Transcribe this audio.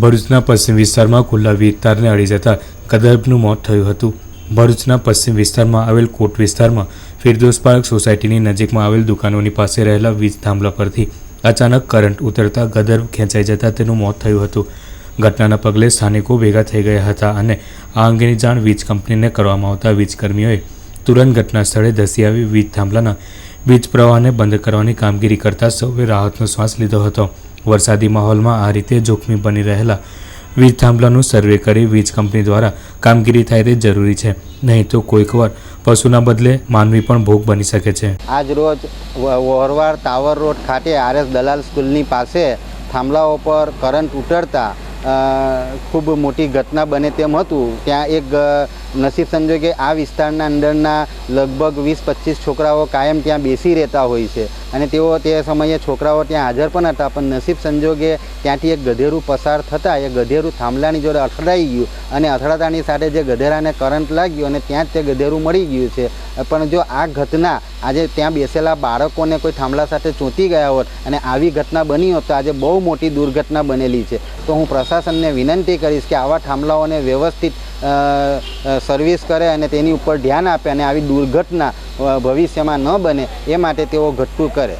ભરૂચના પશ્ચિમ વિસ્તારમાં ખુલ્લા વીજતારને અડી જતા કદરબનું મોત થયું હતું. ભરૂચના પશ્ચિમ વિસ્તારમાં આવેલ કોટ વિસ્તારમાં ફિરદોસ પાર્ક સોસાયટીની નજીકમાં આવેલ દુકાનોની પાસે રહેલા વીજ થાંભલા પરથી અચાનક કરંટ ઉતરતા ગદર્ભ ખેંચાઈ જતા તેનું મોત થયું હતું. ઘટનાના પગલે સ્થાનિકો ભેગા થઈ ગયા હતા અને આ અંગેની જાણ વીજ કંપનીને કરવામાં આવતા વીજકર્મીઓએ તુરંત ઘટના સ્થળે ધસી આવી વીજ થાંભલાના વીજ પ્રવાહને બંધ કરવાની કામગીરી કરતા સૌએ રાહતનો શ્વાસ લીધો હતો. વરસાદી માહોલમાં આ રીતે જોખમી બની રહેલા વીજ થાંભલાનું સર્વે કરી વીજ કંપની દ્વારા કામગીરી થાય તે જરૂરી છે. નહીં તો કોઈક વાર પશુના બદલે માનવી પણ ભોગ બની શકે છે. આજ રોજ વ- વોરવાડ ટાવર રોડ ખાતે આરએસ દલાલ સ્કૂલની પાસે થાંભલાઓ પર કરંટ ઉતરતા ખૂબ મોટી ઘટના બને તેમ હતું. ત્યાં એક નસીબ સંજોગે આ વિસ્તારના અંદરના લગભગ વીસ પચીસ છોકરાઓ કાયમ ત્યાં બેસી રહેતા હોય છે. અને તેઓ તે સમયે છોકરાઓ ત્યાં હાજર પણ હતા, પણ નસીબ સંજોગે ત્યાંથી એક ગધેરું પસાર થતાં એ ગધેરું થાંભલાની જોડે અથડાઈ ગયું અને અથડાતાની સાથે જે ગધેરાને કરંટ લાગ્યો અને ત્યાં જ તે ગધેરું મળી ગયું છે. પણ જો આ ઘટના આજે ત્યાં બેસેલા બાળકોને કોઈ થાંભલા સાથે ચોંટી ગયા હોત અને આવી ઘટના બની હોત તો આજે બહુ મોટી દુર્ઘટના બનેલી છે. તો હું પ્રશાસનને વિનંતી કરીશ કે આવા થાંભલાઓને વ્યવસ્થિત સર્વિસ કરે અને તેની ઉપર ધ્યાન આપે અને આવી દુર્ઘટના ભવિષ્યમાં ન બને એ માટે તેઓ ઘટતું કરે.